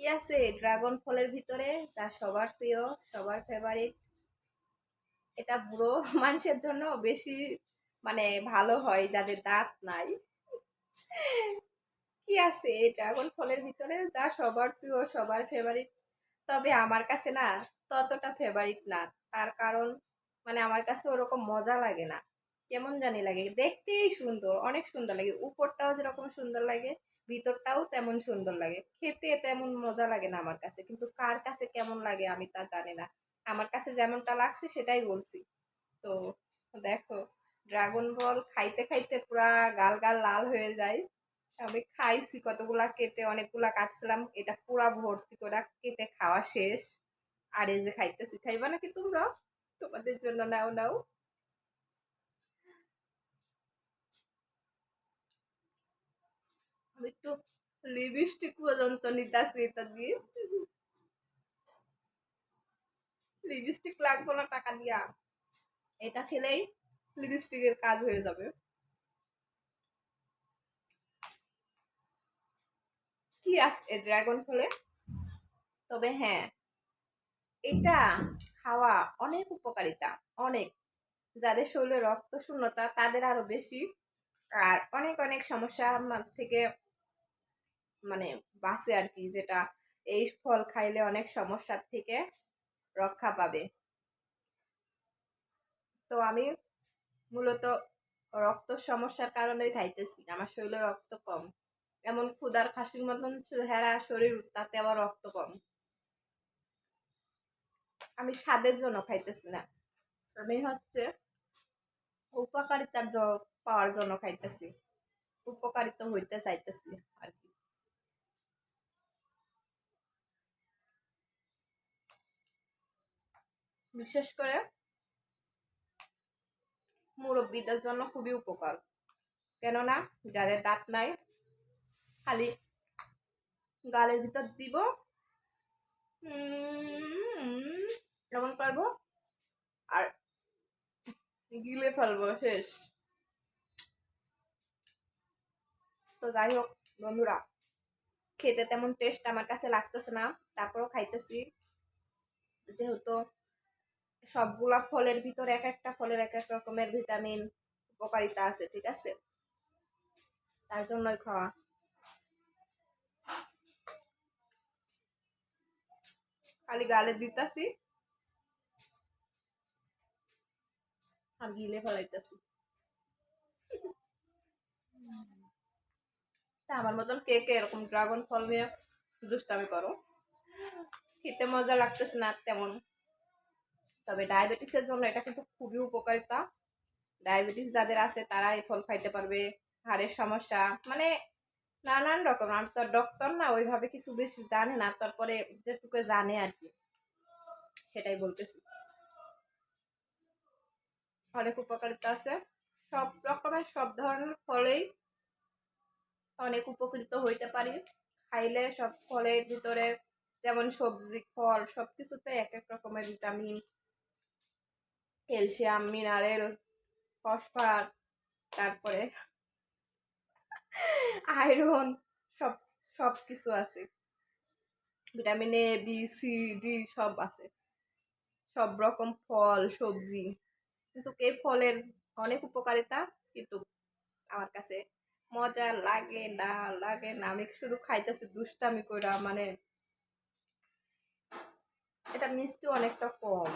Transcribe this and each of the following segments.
কি আছে? ড্রাগন ফলের ভিতরে যা সবার প্রিয়, সবার ফেভারিট এটা বুড়ো মানুষের জন্য বেশি মানে ভালো হয়, যাদের দাঁত নাই। কি আছে? এই ড্রাগন ফলের ভিতরে যা সবার প্রিয়, সবার ফেভারিট তবে আমার কাছে না ততটা ফেভারিট না। তার কারণ মানে আমার কাছে ওরকম মজা লাগে না। কেমন জানি লাগে। দেখতেই সুন্দর, অনেক সুন্দর লাগে। উপরটাও যেরকম সুন্দর লাগে, ভিতরটাও তেমন সুন্দর লাগে। খেতে তেমন মজা লাগে না আমার কাছে, কিন্তু কার কাছে কেমন লাগে আমি তা জানি না। আমার কাছে যেমনটা লাগছে সেটাই বলছি। তো দেখো ড্রাগন বল খাইতে খাইতে পুরা গাল গাল লাল হয়ে যায়। আমি খাইছি কতগুলা, কেটে অনেকগুলা কাটছিলাম। এটা পুরা ভর্তি করে কেটে খাওয়া শেষ। আর এই যে খাইতেছি, খাইবা নাকি তোমরা? তোমাদের জন্য নাও নাও। একটু লিপস্টিক পর্যন্ত নিতাছি এটা দিয়ে। লিপস্টিক লাগবো না টাকা দিয়া। এটা খেলেই লিপস্টিকের কাজ হয়ে যাবে। কি আছে ড্রাগন ফলে? তবে হ্যাঁ এটা খাওয়া অনেক উপকারিতা, অনেক। যাদের শরীরে রক্ত শূন্যতা, তাদের আরও বেশি। আর অনেক অনেক সমস্যা থেকে মানে বাঁচে আর কি যেটা এই ফল খাইলে অনেক সমস্যার থেকে রক্ষা পাবে। তো আমি মূলত রক্ত সমস্যার কারণে খাইতেছি, আমার শরীরে রক্ত কম। এমন ক্ষুদার খাসির মতন হেরা শরীর, তাতে আবার রক্ত কম। আমি স্বাদের জন্য খাইতেছি না। আমি হচ্ছে উপকারিতার পাওয়ার জন্য খাইতেছি। উপকারিত হইতে চাইতেছি আর কি বিশেষ করে মুরব্বীদের জন্য খুবই উপকার। কেননা যাদের দাঁত নাই, খালি গালের ভিতর দিব এমন পারব, আর গিলে ফেলব শেষ। তো যাই হোক বন্ধুরা, খেতে তেমন টেস্ট আমার কাছে লাগতেছে না, তারপরও খাইতেছি। যেহেতু সবগুলা ফলের ভিতর এক একটা ফলের এক এক রকমের ভিটামিন উপকারিতা আছে, ঠিক আছে? তার জন্যই খাওয়া। খালি গালে দিতাছি। আর গিলে ফেলাইতেছি। আমার মতন কে কে এরকম ড্রাগন ফল নিয়ে দুষ্টামি করো? খেতে মজা লাগতেছে না তেমন। তবে ডায়াবেটিসের জন্য এটা কিন্তু খুবই উপকারিতা। ডায়াবেটিস যাদের আছে তারা এই ফল খাইতে পারবে, হাড়ের সমস্যা মানে নানান রকম। আর তো ডক্টর না ওইভাবে কিছু বেশি জানে না, তারপরে যেটুকু জানে আর কি, সেটাই বলতেছি। অনেক উপকারিতা আছে। সব রকমের, সব ধরনের ফলেই অনেক উপকৃত হইতে পারি। খাইলে সব ফলের ভিতরে যেমন সবজি, ফল সব কিছুতে এক এক রকমের ভিটামিন ক্যালসিয়াম, মিনারেল ফসফার তারপরে আয়রন, সব সব কিছু আছে। Vitamin A B C D সব আছে। সব রকম ফল, সবজি। কিন্তু এই ফলের অনেক উপকারিতা, কিন্তু আমার কাছে মজা লাগে না লাগে না। আমি শুধু খাইতেছি, দুষ্টামি করে মানে এটা মিষ্টি অনেকটা কম।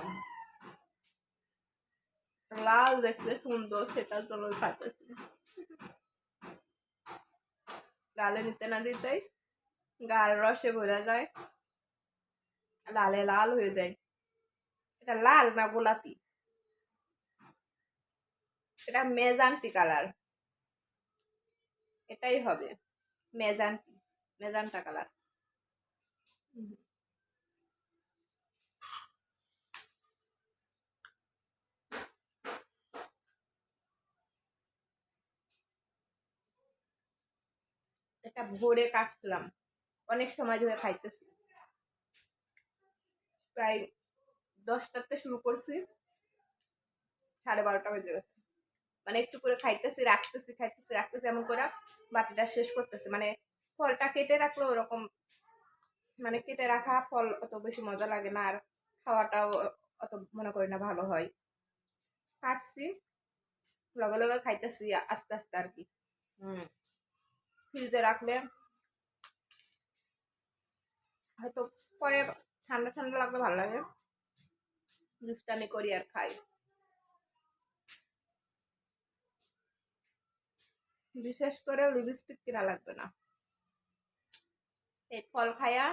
লাল দেখতে সুন্দর, সেটার জন্য খাইতেছি গালে নিতে না দিতেই গাল রসে ভরে যায়, লালে লাল হয়ে যায়। এটা লাল না গোলাপি? এটা মেজান্টি কালার। এটাই হবে, মেজান্টি, মেজান্টা কালার। এটা ভোরে কাটছিলাম। অনেক সময় ধরে খাইতেছি। প্রায় দশটাতে শুরু করছি। সাড়ে বারোটা বেজে গেছে। মানে একটু করে খাইতেছি, রাখতেছি খাইতেছি, রাখতেছি এমন করে বাটিটা শেষ করতেছি। মানে ফলটা কেটে রাখল ওরকম মানে কেটে রাখা ফল অত বেশি মজা লাগে না আর খাওয়াটাও অত মনে করি না ভালো হয়। কাটছি, লগে লগে খাইতেছি আস্তে আস্তে আর কি। হুম। ফ্রিজে রাখলে হয়তো পরে ঠান্ডা ঠান্ডা লাগলে ভালো লাগে। দুষ্টামি করি আর খাই। বিশেষ করে লিপস্টিক কেনা লাগবে না। এই ফল খায়া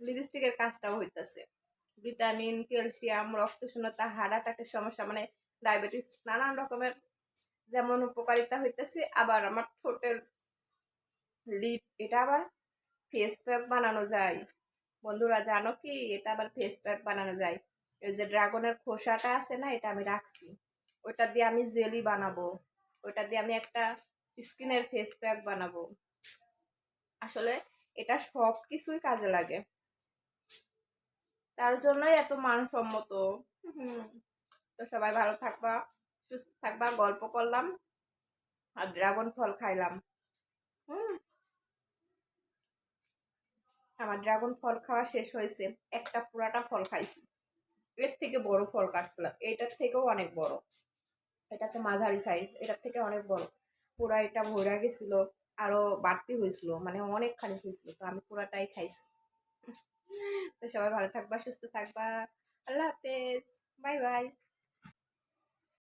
লিপস্টিকের কাজটাও হইতেছে। ভিটামিন, ক্যালসিয়াম রক্ত শূন্যতা হার্ট অ্যাটাকের সমস্যা মানে ডায়াবেটিস, নানান রকমের যেমন উপকারিতা হইতেছে, আবার আমার ঠোঁটের লিপ এটা আবার ফেস প্যাক বানানো যায়। বন্ধুরা, জানো কি? এটা আবার ফেস প্যাক বানানো যায়। ওই যে ড্রাগনের খোসাটা আছে না, এটা আমি রাখছি। ওইটা দিয়ে আমি জেলি বানাবো। ওইটা দিয়ে আমি একটা স্কিনের ফেস প্যাক বানাবো। আসলে এটা সব কিছুই কাজে লাগে। তার জন্যই এত মানসম্মত। তো সবাই ভালো থাকবা। সুস্থ থাকবা গল্প করলাম আর ড্রাগন ফল খাইলাম। হুম। আমার ড্রাগন ফল খাওয়া শেষ হয়েছে। একটা পুরাটা ফল খাইছি। এর থেকে বড় ফল কাটছিলাম। এটার থেকেও অনেক বড়। এটা তো মাঝারি সাইজ এটার থেকে অনেক বড়। পুরা এটা ভরা গেছিল, আরও বাড়তি হয়েছিল মানে অনেকখানি হয়েছিল, তো আমি পুরাটাই খাইছি। তো সবাই ভালো থাকবা, সুস্থ থাকবা। আল্লাহ হাফেজ। Bye bye.